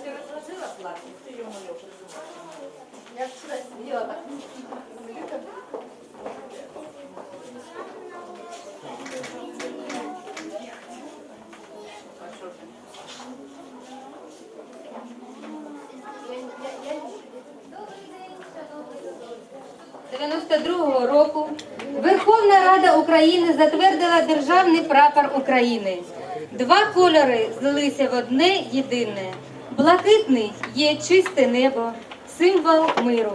Мы стоим со сцены с Я вчера сидела так. З 92-го року Верховна Рада України затвердила державний прапор України. Два кольори злилися в одне єдине. Блакитний є чисте небо, символ миру.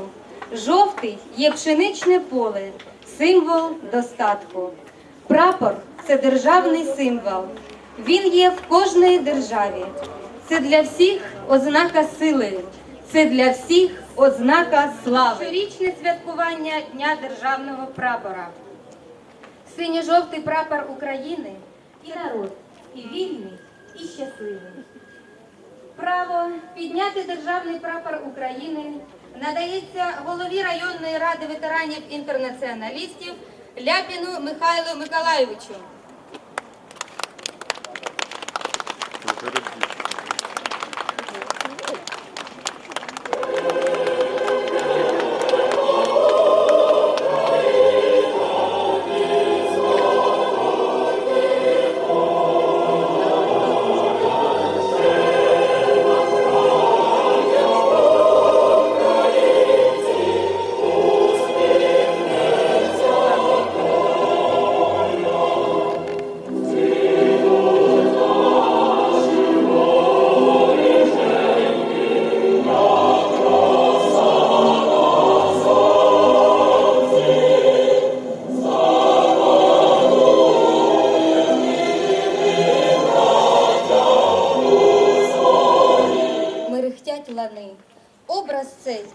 Жовтий є пшеничне поле, символ достатку. Прапор це державний символ. Він є в кожній державі. Це для всіх ознака сили. Це для всіх ознака слави. Щорічне святкування Дня державного прапора. Синьо-жовтий прапор України і народ, і вільний, і щасливий. Право підняти державний прапор України надається голові районної ради ветеранів інтернаціоналістів Ляпіну Михайлу Миколайовичу.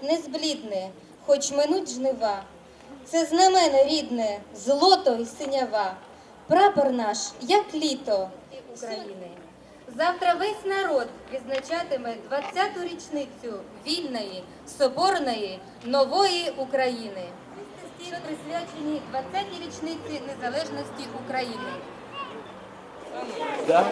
Не зблідне, хоч минуть жнива. Це знамено рідне, злото й синява. Прапор наш, як літо України. Завтра весь народ відзначатиме 20-ту річницю вільної, соборної, нової України. Що присвячені 20-й річниці незалежності України. Да?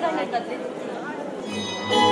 重ねたって。